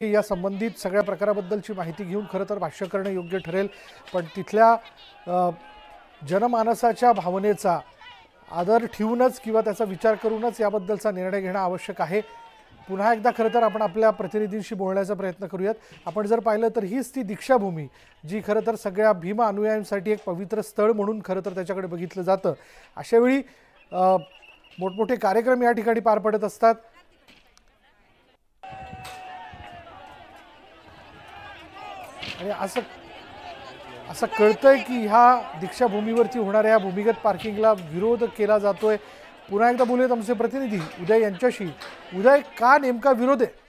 या संबंधित सगळ्या प्रकाराबद्दलची माहिती घेऊन खरं तर भाष्य करणं योग्य ठरेल. पण तिथल्या जनमानसाच्या भावनेचा आदर ठेवूनच किंवा त्याचा विचार करूनच याबद्दलचा निर्णय घेणं आवश्यक आहे. पुन्हा एकदा खरं तर आपण आपल्या प्रतिनिधींशी बोलण्याचा प्रयत्न करूयात. आपण जर पाहिलं तर हीच ती दीक्षाभूमी जी खरं तर सगळ्या भीम अनुयायांसाठी एक पवित्र स्थळ म्हणून खरं तर त्याच्याकडे बघितलं जातं. अशावेळी मोठमोठे कार्यक्रम या ठिकाणी पार पडत असतात. आणि असं असं कळतंय की ह्या दीक्षाभूमीवरती होणाऱ्या या भूमिगत पार्किंगला विरोध केला जातोय. पुन्हा एकदा बोलूयात आमचे प्रतिनिधी उदय यांच्याशी. उदय का नेमका विरोध आहे?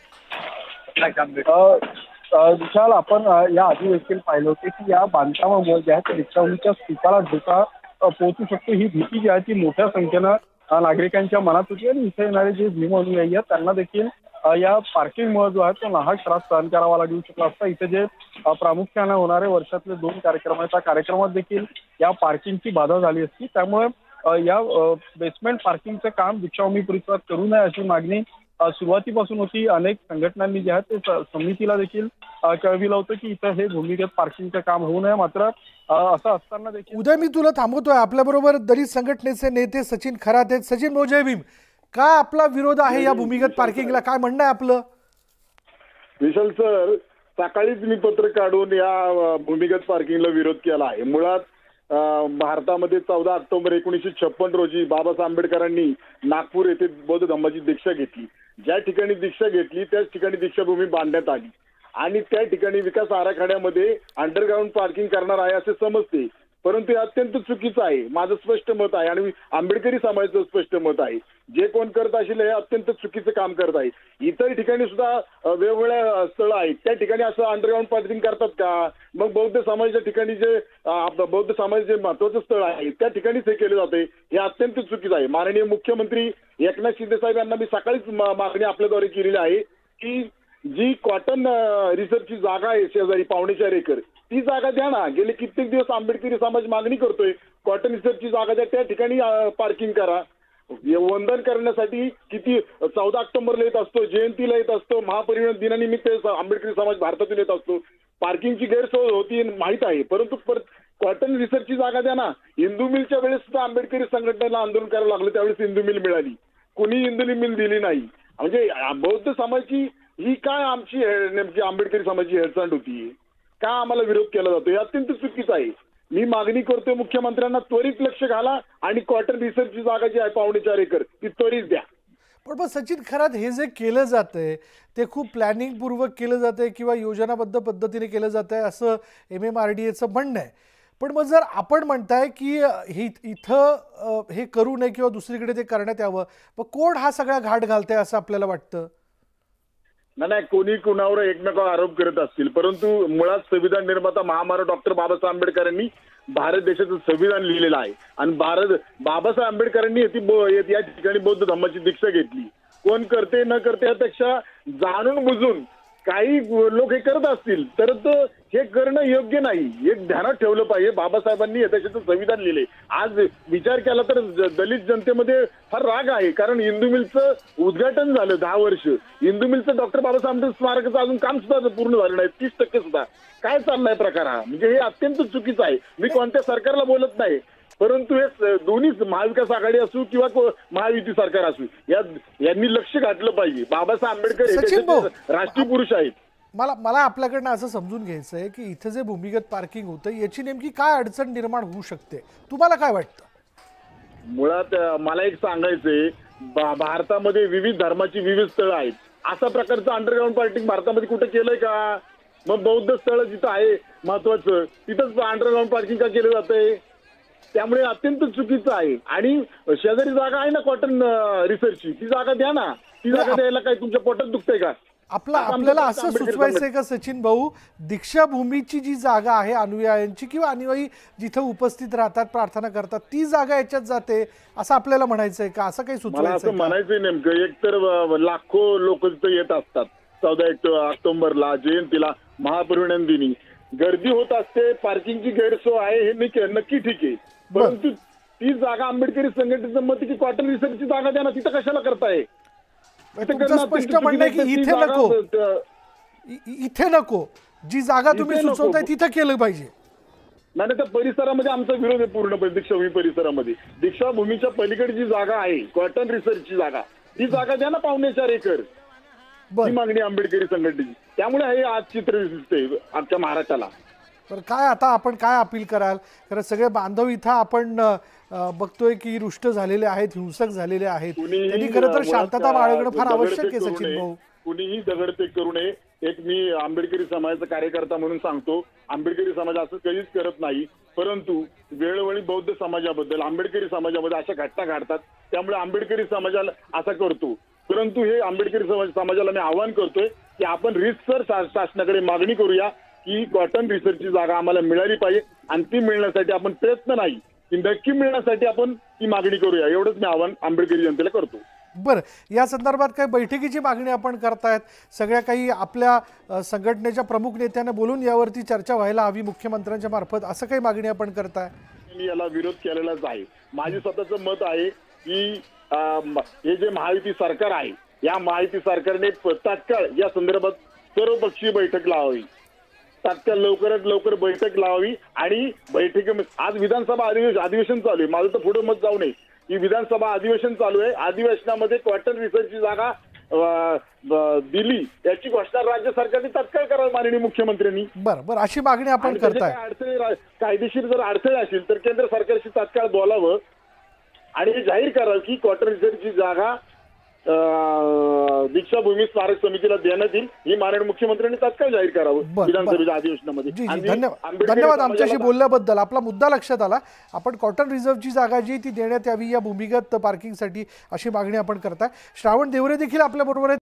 विशाल आपण या आधी देखील पाहिलं होते की या बांधकामामुळे ज्या त्या रिक्षावणीच्या धोका पोहोचू शकतो ही भीती जी आहे ती मोठ्या संख्येनं नागरिकांच्या मनात होती आणि इथे येणारे जे भीम अनुयायी आहेत त्यांना देखील या पार्किंगमुळे जो आहे तो नाहक त्रास सहन करावा लागू शकला असता. इथे जे प्रामुख्याने होणारे वर्षातले दोन कार्यक्रम आहेत. त्या कार्यक्रमात देखील या पार्किंगची बाधा झाली असती. त्यामुळे या बेसमेंट पार्किंगचं काम दीक्षाभूमी परिसरात करू नये अशी मागणी सुरुवातीपासून होती. अनेक संघटनांनी जे आहे ते समितीला देखील कळविलं होतं की इथं हे भूमिगत पार्किंगचं काम होऊ नये. मात्र असं असताना देखील उद्या मी तुला थांबवतोय. आपल्याबरोबर दलित संघटनेचे नेते सचिन खरात आहेत. सचिन मोजय भीम का आपला विरोध आहे या भूमिगत पार्किंगला? काय म्हणणं आहे आपलं? विशाल सर सकाळीच मी पत्र काढून या भूमिगत पार्किंगला विरोध केला आहे. मुळात भारतामध्ये चौदा ऑक्टोबर एकोणीसशे छप्पन रोजी बाबासाहेब आंबेडकरांनी नागपूर येथे बौद्ध धम्माची दीक्षा घेतली. ज्या ठिकाणी दीक्षा घेतली त्याच ठिकाणी दीक्षाभूमी बांधण्यात आली. आणि त्या ठिकाणी विकास आराखड्यामध्ये अंडरग्राऊंड पार्किंग करणार आहे असे समजते. परंतु हे अत्यंत चुकीचं आहे. माझं स्पष्ट मत आहे आणि आंबेडकरी समाजाचं स्पष्ट मत आहे. जे कोण करत असेल हे अत्यंत चुकीचं काम करत आहे. इतर ठिकाणी सुद्धा वेगवेगळ्या स्थळं आहेत. त्या ठिकाणी असं अंडरग्राऊंड पार्किंग करतात का? मग बौद्ध समाजाच्या ठिकाणी जे बौद्ध समाज जे महत्वाचं स्थळ आहे त्या ठिकाणीच हे केले जाते हे अत्यंत चुकीचं आहे. माननीय मुख्यमंत्री एकनाथ शिंदे साहेब यांना मी सकाळीच मागणी आपल्याद्वारे केलेली आहे की जी कॉटन रिसर्चची जागा आहे शेजारी पावणे चार एकर ती जागा द्या ना. गेले कित्येक दिवस आंबेडकरी समाज मागणी करतोय. कॉटन रिसर्चची जागा द्या. त्या ठिकाणी पार्किंग करा. वंदन करण्यासाठी किती चौदा ऑक्टोबरला येत असतो जयंतीला येत असतो महापरिवहन दिनानिमित्त आंबेडकरी समाज भारतातून येत असतो. पार्किंगची गैरसोय होती माहीत आहे. परंतु पर कॉटन रिसर्चची जागा द्या ना. हिंदू मिलच्या वेळेस सुद्धा आंबेडकरी संघटनेला आंदोलन करायला लागलं. त्यावेळेस हिंदू मिल मिळाली. कुणी हिंदू मिल दिली नाही. म्हणजे बौद्ध समाजाची ही काय आमची नेमकी आंबेडकरी समाजाची हेळसांड होती? का आम्हाला विरोध केला जातो हे अत्यंत चुकीचं आहे. मी मागणी करतोय मुख्यमंत्र्यांना त्वरित लक्ष घाला आणि क्वार्टर रिसर्चची जागा जी आहे पावणे चार एकर. ती त्वरित द्या. पण मग सचिन खरात हे जे केलं जातंय ते खूप प्लॅनिंग पूर्वक केलं जातंय किंवा योजनाबद्ध पद्धतीने केलं जात आहे असं एम एम आर डी एचं म्हणणं आहे. पण मग जर आपण म्हणताय की इथं हे करू नये किंवा दुसरीकडे ते करण्यात यावं मग कोण हा सगळा घाट घालतंय असं आपल्याला वाटतं? नाही नाही कोणी कुणावर एकमेकावर आरोप करत असतील. परंतु मुळात संविधान निर्माता महामानव डॉक्टर बाबासाहेब आंबेडकरांनी भारत देशाचं संविधान लिहिलेलं आहे. आणि भारत बाबासाहेब आंबेडकरांनी ती या ठिकाणी बौद्ध धर्माची दीक्षा घेतली. कोण करते न करते यापेक्षा जाणून बुजून काही लोक हे करत असतील तर तो हे करणं योग्य नाही. एक ध्यानात ठेवलं पाहिजे. बाबासाहेबांनी या देशाचं संविधान लिहिले. आज विचार केला तर दलित जनतेमध्ये फार राग आहे. कारण इंदू मिलचं उद्घाटन झालं दहा वर्ष. इंदू मिलचं डॉक्टर बाबासाहेब आंबेडकर स्मारकाचं अजून काम सुद्धा पूर्ण झालं नाही. तीस टक्के सुद्धा. काय चाललाय प्रकार हा? म्हणजे हे अत्यंत चुकीचं आहे. मी कोणत्या सरकारला बोलत नाही. परंतु हे स- दोन्ही महाविकास आघाडी असू किंवा महायुती सरकार असू यांनी लक्ष घातलं पाहिजे. बाबासाहेब आंबेडकर हे राष्ट्रीय पुरुष आहेत. मला मला आपल्याकडनं असं समजून घ्यायचं आहे की इथं जे भूमिगत पार्किंग होतं याची नेमकी काय अडचण निर्माण होऊ शकते? तुम्हाला काय वाटतं? मुळात मला एक सांगायचंय भारतामध्ये विविध धर्माची विविध स्थळं आहेत. अशा प्रकारचं अंडरग्राऊंड पार्किंग भारतामध्ये कुठं केलंय का? मग बौद्ध स्थळ जिथं आहे महत्वाचं तिथंच अंडरग्राऊंड पार्किंग का केलं जातंय? त्यामुळे अत्यंत चुकीचं आहे. आणि शेजारी जागा आहे ना कॉटन रिसर्चची ती जागा द्या ना. ती जागा द्यायला काय तुमच्या पोटात दुखतंय का? आपला आपल्याला असं आंबेडकर सुचवायचं आहे का सचिन भाऊ? दीक्षाभूमीची जी जागा आहे अनुयायांची किंवा अनुयायी जिथं उपस्थित राहतात प्रार्थना करतात ती जागा याच्यात जाते असं आपल्याला म्हणायचं आहे का? असं काही सुचवायचं? म्हणायचंय नेमकं. एक तर लाखो लोक तिथं येत असतात. चौदा एक ऑक्टोबरला जयंतीला महापरिनिर्वाण दिनी गर्दी होत असते पार्किंगची गैरसोय आहे हे नक्की नक्की ठीक आहे. परंतु ती जागा आंबेडकरी संघटनेचं मत की कॉटन रिसर्चची जागा द्या ना तिथं कशाला करताय? तुमचं स्पष्ट म्हणणं आहे की इथे नको. इथे नको. जी जागा तुम्ही. सुचवताय तिथं केलं पाहिजे. नाही नाही, त्या परिसरामध्ये आमचा विरोध आहे पूर्णपणे दीक्षाभूमी परिसरामध्ये. दीक्षाभूमीच्या पलीकडे जी जागा आहे कॉटन रिसर्चची जागा ती जागा द्या ना पावणे चार एकर. ही मागणी आंबेडकरी संघटनेची. त्यामुळे हे आज चित्र दिसतंय आजच्या महाराष्ट्राला. तर काय आता आपण काय अपील कराल? कारण सगळे बांधव इथं आपण बघतोय की रुष्ट झालेले आहेत हिंसक झालेले आहेत. कुणीही त्यांनी खरं तर शांतता बाळगणं फार आवश्यक आहे करू सचिन नये. भाऊ. कुणीही दगडफेक करू नये. एक मी आंबेडकरी समाजाचा कार्यकर्ता म्हणून सांगतो आंबेडकरी समाज असं कधीच करत नाही. परंतु वेळोवेळी बौद्ध समाजाबद्दल आंबेडकरी समाजामध्ये अशा घटना घडतात त्यामुळे आंबेडकरी समाजाला असा करतो. परंतु हे आंबेडकरी समाज समाजाला मी आवाहन करतोय की आपण रितसर शासनाकडे मागणी करूया की कॉटन रिसर्चची जागा आम्हाला मिळाली पाहिजे. आणि ती मिळण्यासाठी आपण प्रयत्न नाही. नक्की मिळण्यासाठी आपण ती मागणी करूया. एवढंच मी आवाहन आंबेडकरी जनतेला करतो. बरं या संदर्भात काही बैठकीची मागणी आपण करतायत. सगळ्या काही आपल्या संघटनेच्या प्रमुख नेत्यांना बोलून यावरती चर्चा व्हायला हवी मुख्यमंत्र्यांच्या मार्फत. असं काही मागणी आपण करताय? मी याला विरोध केलेलाच आहे. माझे स्वतःचं मत आहे की हे जे महायुती सरकार आहे या महायुती सरकारने तात्काळ या संदर्भात सर्वपक्षीय बैठक लावावी. तात्काळ लवकरात लवकर बैठक लावावी आणि बैठकीमध्ये आज विधानसभा अधिवेशन अधिवेशन चालू आहे. माझं तर पुढे मत जाऊ नये. की विधानसभा अधिवेशन चालू आहे. अधिवेशनामध्ये क्वार्टर रिसर्चची जागा दिली. याची घोषणा राज्य सरकारने तात्काळ करावी माननीय मुख्यमंत्र्यांनी. बरं बरं. अशी मागणी आपण करताय. अडचणी रा- कायदेशीर जर अडथळे असतील तर केंद्र सरकारशी तात्काळ बोलावं आणि हे जाहीर करावं की क्वार्टर रिसर्चची जागा दीक्षाभूमी स्मारक समितीला देण्यात येईल. ही माननीय मुख्यमंत्र्यांनी तात्काळ जाहीर करावं. विधानसभेच्या अधिवेशनामध्ये. धन्यवाद. धन्यवाद आमच्याशी बोलल्याबद्दल. आपला मुद्दा लक्षात आला. आपण कॉटन रिझर्वची जागा जी ती देण्यात यावी या भूमिगत पार्किंगसाठी अशी मागणी आपण करताय. श्रावण देवरे देखील आपल्या बरोबर आहेत.